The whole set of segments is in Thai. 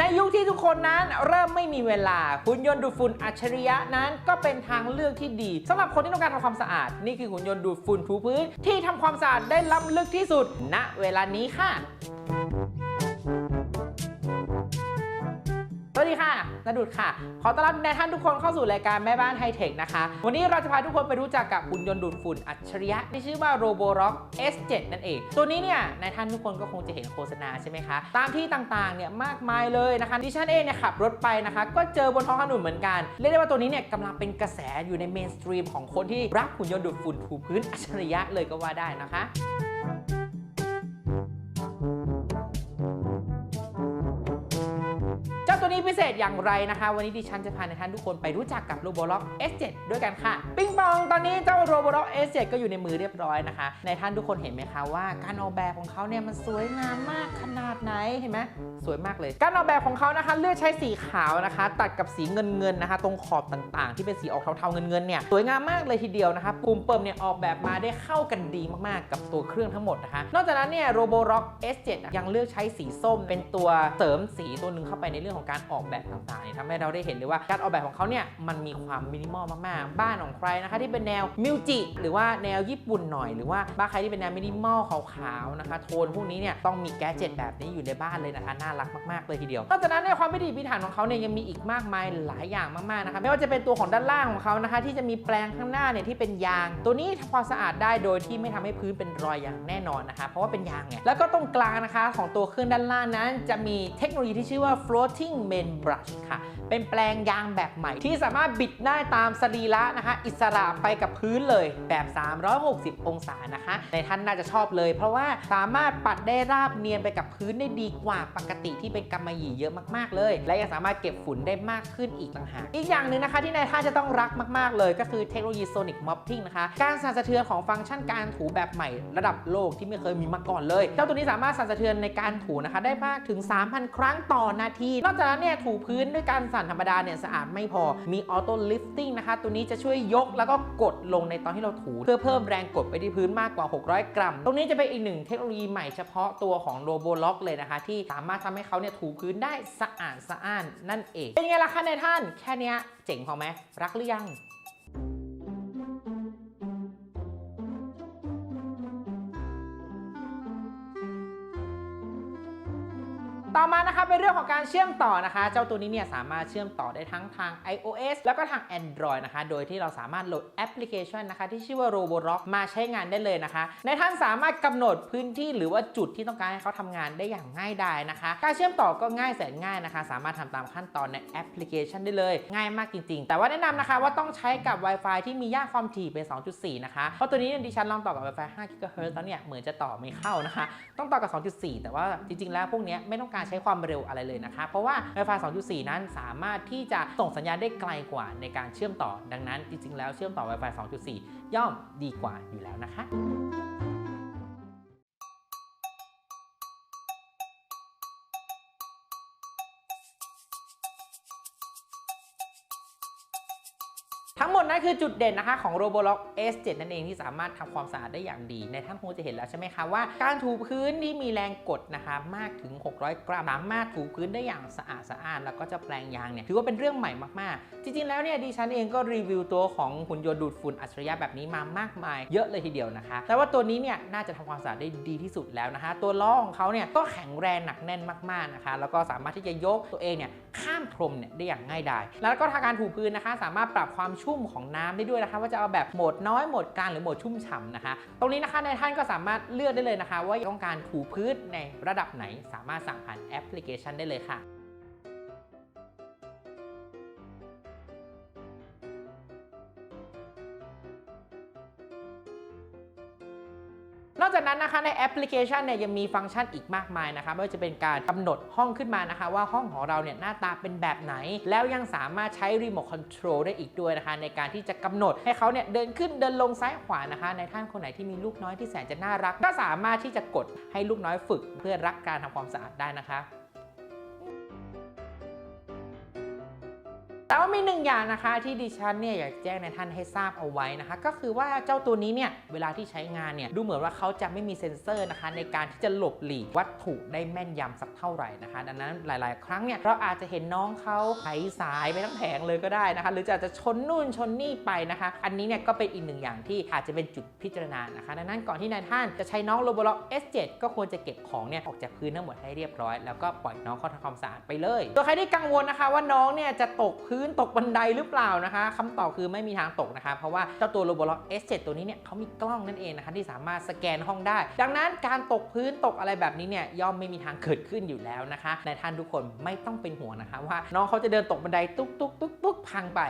ในยุคที่ทุกคนนั้นเริ่มไม่มีเวลาหุ่นยนต์ดูดฝุ่นอัจฉริยะนั้นก็เป็นทางเลือกที่ดีสำหรับคนที่ต้องการทำความสะอาด นี่คือหุ่นยนต์ดูดฝุ่นถูพื้นที่ทำความสะอาดได้ล้ำลึกที่สุดณเวลานี้ค่ะ สะดุดค่ะ ขอต้อนรับนายท่านทุกคนเข้าสู่รายการแม่บ้านไฮเทคนะคะ วันนี้เราจะพาทุกคนไปรู้จักกับหุ่นยนต์ดูดฝุ่นอัจฉริยะที่ชื่อว่า Roborock S7 นั่นเอง ตัวนี้เนี่ยนายท่านทุกคนก็คงจะเห็นโฆษณาใช่ไหมคะ ตามที่ต่างๆเนี่ยมากมายเลยนะคะดิฉันเองเนี่ยขับรถไปนะคะ ก็เจอบนท้องถนนเหมือนกัน เรียกได้ว่าตัวนี้เนี่ยกำลังเป็นกระแสอยู่ในเมนสตรีมของคนที่รักหุ่นยนต์ดูดฝุ่นถูพื้นอัจฉริยะเลยก็ว่าได้นะคะ นี้พิเศษอย่างไรนะคะ วันนี้ดิฉันจะพาในท่านทุกคนไปรู้จักกับ Roborock S7 ด้วยกันค่ะ ปิงปองตอนนี้เจ้า Roborock S7 ก็อยู่ในมือเรียบร้อยนะคะ ในท่านทุกคนเห็นไหมคะว่าการออกแบบของเขาเนี่ยมันสวยงามมากขนาดไหนเห็นไหมสวยมากเลย การออกแบบของเขานะคะ เลือกใช้สีขาวนะคะ ตัดกับสีเงินเงินๆนะคะ ตรงขอบต่างๆ ที่เป็นสีออกเทาๆเงินเงินๆเนี่ยสวยงามมากเลยทีเดียวนะคะปุ่มเปิมเนี่ยออกแบบมาได้เข้ากันดีมากๆ กับตัวเครื่องทั้งหมดนะคะ นอกจากนั้นเนี่ย Roborock S7 ยังเลือกใช้สีส้มเป็นตัวเสริมสีตัวหนึ่งเข้าไปในเรื่องของการออกแบบต่างๆเนี่ยทำให้เราได้เห็นเลยว่าการออกแบบของเขาเนี่ยมันมีความมินิมอลมากๆ บ้านของใครนะคะที่เป็นแนวมิวจิหรือว่าแนวญี่ปุ่นหน่อย หรือว่าบ้านใครที่เป็นแนวมินิมอลขาวๆนะคะโทนพวกนี้เนี่ยต้องมีแกดเจ็ตแบบนี้อยู่ในบ้านเลยนะคะน่ารักมากๆเลยทีเดียวนอกจากนั้นในความพิถีพิถันของเขาเนี่ยยังมีอีกมากมายหลายอย่างมากๆนะคะไม่ว่าจะเป็นตัวของด้านล่างของเขานะคะ ที่จะมีแปลงข้างหน้าเนี่ยที่เป็นยาง ตัวนี้ทำความสะอาดได้โดยที่ไม่ทำให้พื้นเป็นรอยอย่างแน่นอนนะคะ เพราะว่าเป็นยางไงแล้วก็ตรงกลางนะคะของตัวเครื่องด้านล่างนั้น จะมีเทคโนโลยีที่ชื่อว่า floating main brush ค่ะ เป็นแปลงยางแบบใหม่ที่สามารถบิดได้ตามสรีระนะคะ อิสระไปกับพื้นเลยแบบ 360 องศานะคะ ในท่านน่าจะชอบเลย เพราะว่าสามารถปัดได้ราบเนียนไปกับพื้นได้ดีกว่าปกติที่เป็นกำมะหยี่เยอะมากๆเลย และยังสามารถเก็บฝุ่นได้มากขึ้นอีกต่างหากอีกอย่างหนึ่งนะคะที่นายท่านจะต้องรักมากๆเลย ก็คือเทคโนโลยี Sonic Mopping นะคะการสั่นสะเทือนของฟังก์ชันการถูแบบใหม่ระดับโลกที่ไม่เคยมีมาก่อนเลยเจ้าตัวนี้สามารถสั่นสะเทือนในการถูนะคะได้มากถึง 3,000 ครั้งต่อนาทีนอกจากนั้นเนี่ยถูพื้นด้วยการสั่นธรรมดาเนี่ยสะอาดไม่พอ มีออโต้ลิฟติ้งนะคะ ตัวนี้จะช่วยยกแล้วก็กดลงในตอนที่เราถู เพื่อเพิ่มแรงกดไปที่พื้นมากกว่า 600 กรัม ตรงนี้จะเป็นอีกหนึ่งเทคโนโลยีใหม่เฉพาะตัวของโรโบล็อกเลยนะคะ ที่สามารถทำให้เขาเนี่ยถูพื้นได้สะอาดสะอ้านนั่นเอง เป็นไงล่ะคะในายท่าน แค่เนี้ยเจ๋งพอไหมรักหรือยัง ต่อมานะคะเป็นเรื่องของการเชื่อมต่อนะคะ เจ้าตัวนี้เนี่ยสามารถเชื่อมต่อได้ทั้งทาง iOS แล้วก็ทาง Android นะคะ โดยที่เราสามารถโหลดแอปพลิเคชันนะคะที่ชื่อว่า Roborock มาใช้งานได้เลยนะคะ ในท่านสามารถกำหนดพื้นที่หรือว่าจุดที่ต้องการให้เขาทำงานได้อย่างง่ายดายนะคะ การเชื่อมต่อก็ง่ายแสนง่ายนะคะ สามารถทำตามขั้นตอนในแอปพลิเคชันได้เลย ง่ายมากจริง ๆ แต่ว่าแนะนำนะคะว่าต้องใช้กับ Wi-Fi ที่มีย่าความถี่เป็น 2.4 นะคะ เพราะตัวนี้ดิฉันลองต่อกับ Wi-Fi 5 GHz แล้วเนี่ยเหมือนจะต่อไม่เข้านะคะ ต้องต่อกับ 2.4 แต่ว่าจริงๆ แล้วพวกนี้ไม่ต้องการใช้ความเร็วอะไรเลยนะคะ เพราะว่า Wi-Fi 2.4 นั้นสามารถที่จะส่งสัญญาณได้ไกลกว่าในการเชื่อมต่อ ดังนั้นจริงๆ แล้วเชื่อมต่อ Wi-Fi 2.4 ย่อมดีกว่าอยู่แล้วนะคะ ทั้งหมดนั้นคือจุดเด่นนะคะของ Roborock S7 นั่นเองที่สามารถทำความสะอาดได้อย่างดี ในท่านคงจะเห็นแล้วใช่ไหมคะว่าการถูพื้นที่มีแรงกดนะคะมากถึง 600 กรัมสามารถถูพื้นได้อย่างสะอาดสะอานแล้วก็จะแปลงยางเนี่ยถือว่าเป็นเรื่องใหม่มากๆ จริงๆแล้วเนี่ยดิฉันเองก็รีวิวตัวของหุ่นยนต์ดูดฝุ่นอัจฉริยะแบบนี้มามากมาย เยอะเลยทีเดียวนะคะ แต่ว่าตัวนี้เนี่ยน่าจะทำความสะอาดได้ดีที่สุดแล้วนะคะ ตัวล้อของเขาเนี่ยก็แข็งแรงหนักแน่นมากๆนะคะ แล้วก็สามารถที่จะยกตัวเองเนี่ยข้ามพรมเนี่ยได้อย่างง่ายดายแล้วก็ทางการถูพื้นนะคะ สามารถปรับความชุ่มของน้ำได้ด้วยนะคะ ว่าจะเอาแบบโหมดน้อยโหมดกลางหรือโหมดชุ่มฉ่ำนะคะ ตรงนี้นะคะในท่านก็สามารถเลือกได้เลยนะคะ ว่าต้องการถูพื้นในระดับไหนสามารถสั่งผ่านแอปพลิเคชันได้เลยค่ะ นอกจากนั้นนะคะในแอปพลิเคชันเนี่ยยังมีฟังก์ชันอีกมากมายนะคะไม่ว่าจะเป็นการกำหนดห้องขึ้นมานะคะ ว่าห้องของเราเนี่ยหน้าตาเป็นแบบไหน แล้วยังสามารถใช้รีโมทคอนโทรลได้อีกด้วยนะคะ ในการที่จะกำหนดให้เขาเนี่ยเดินขึ้นเดินลงซ้ายขวานะคะ ในท่านคนไหนที่มีลูกน้อยที่แสนจะน่ารัก ก็สามารถที่จะกดให้ลูกน้อยฝึก เพื่อรักการทำความสะอาดได้นะคะ แต่ว่ามีหนึ่งอย่างนะคะที่ดิฉันเนี่ยอยากแจ้งในท่านให้ทราบเอาไว้นะคะ ก็คือว่าเจ้าตัวนี้เนี่ยเวลาที่ใช้งานเนี่ยดูเหมือนว่าเขาจะไม่มีเซ็นเซอร์นะคะ ในการที่จะหลบหลีกวัตถุได้แม่นยำสักเท่าไหร่นะคะ ดังนั้นหลาย ๆ ครั้งเนี่ยเราอาจจะเห็นน้องเขาไถสายไปทั้งแผงเลยก็ได้นะคะ หรือจะอาจจะชนนู่นชนนี่ไปนะคะ อันนี้เนี่ยก็เป็นอีกหนึ่งอย่างที่อาจจะเป็นจุดพิจารณานะคะ ดังนั้นก่อนที่นายท่านจะใช้น้อง Roborock S7 ก็ควรจะเก็บของเนี่ยออกจากพื้นทั้งหมดให้เรียบร้อย แล้วก็ปล่อยน้องเขาทำความสะอาดไปเลย ตัวใครที่กังวลนะคะว่าน้องเนี่ยจะตกพื้นตกบันไดหรือเปล่านะคะคำตอบคือไม่มีทางตกนะคะเพราะว่าเจ้าตัว Roblox S7 ตัวนี้เนี่ยเขามีกล้องนั่นเองนะคะที่สามารถสแกนห้องได้ ดังนั้นการตกพื้นตกอะไรแบบนี้เนี่ยย่อมไม่มีทางเกิดขึ้นอยู่แล้วนะคะในท่านทุกคนไม่ต้องเป็นห่วงนะคะว่าน้องเขาจะเดินตกบันไดตุ๊กตุ๊กตุ๊กตุ๊กพังไป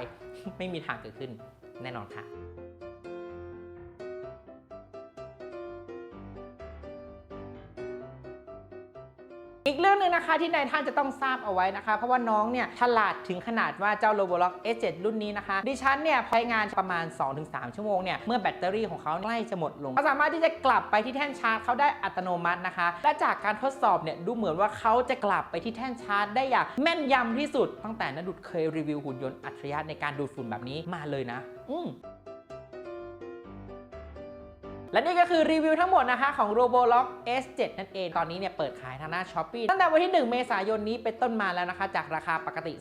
ไม่มีทางเกิดขึ้นแน่นอนค่ะ อีกเรื่องหนึ่งนะคะที่นายท่านจะต้องทราบเอาไว้นะคะ เพราะว่าน้องเนี่ยฉลาดถึงขนาดว่าเจ้า Roborock S7 รุ่นนี้นะคะ ดิฉันเนี่ยใช้งานประมาณ 2-3 ชั่วโมงเนี่ยเมื่อแบตเตอรี่ของเขาใกล้จะหมดลงเขาสามารถที่จะกลับไปที่แท่นชาร์จเขาได้อัตโนมัตินะคะ และจากการทดสอบเนี่ยดูเหมือนว่าเขาจะกลับไปที่แท่นชาร์จได้อย่างแม่นยำที่สุดตั้งแต่นดุดเคยรีวิวหุ่นยนต์อัจฉริยะในการดูดฝุ่นแบบนี้มาเลยนะ อืม และนี่ก็คือรีวิวทั้งหมดนะคะของ Roborock S7 นั่นเอง ตอนนี้เนี่ยเปิดขายทางหน้า Shopee ตั้งแต่วันที่ 1 เมษายนนี้เป็นต้นมาแล้วนะคะ จากราคาปกติ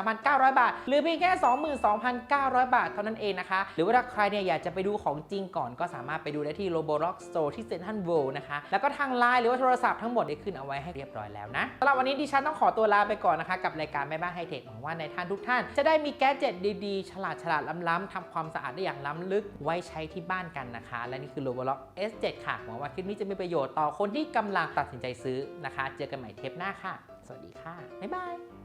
33,900 บาท หรือเพียงแค่ 22,900 บาท เท่านั้นเองนะคะ หรือว่าถ้าใครเนี่ยอยากจะไปดูของจริงก่อน ก็สามารถไปดูได้ที่ Roborock Store ที่ Central World นะคะ แล้วก็ทางไลน์หรือว่าโทรศัพท์ทั้งหมดได้ขึ้นเอาไว้ให้เรียบร้อยแล้วนะสำหรับวันนี้ดิฉันต้องขอตัวลาไปก่อนนะคะกับรายการแม่บ้านไฮเทคหวังว่าในท่านทุกท่าน จะได้มีแกดเจ็ตดีๆ ฉลาดฉลาดล้ำๆทำความสะอาดได้อย่างล้ำลึกไว้ใช้ที่บ้านกันนะคะ และนี่คือบล็อก S7 ค่ะ หวังว่าคลิปนี้จะมีประโยชน์ต่อคนที่กำลังตัดสินใจซื้อนะคะ เจอกันใหม่เทปหน้าค่ะ สวัสดีค่ะ บ๊ายบาย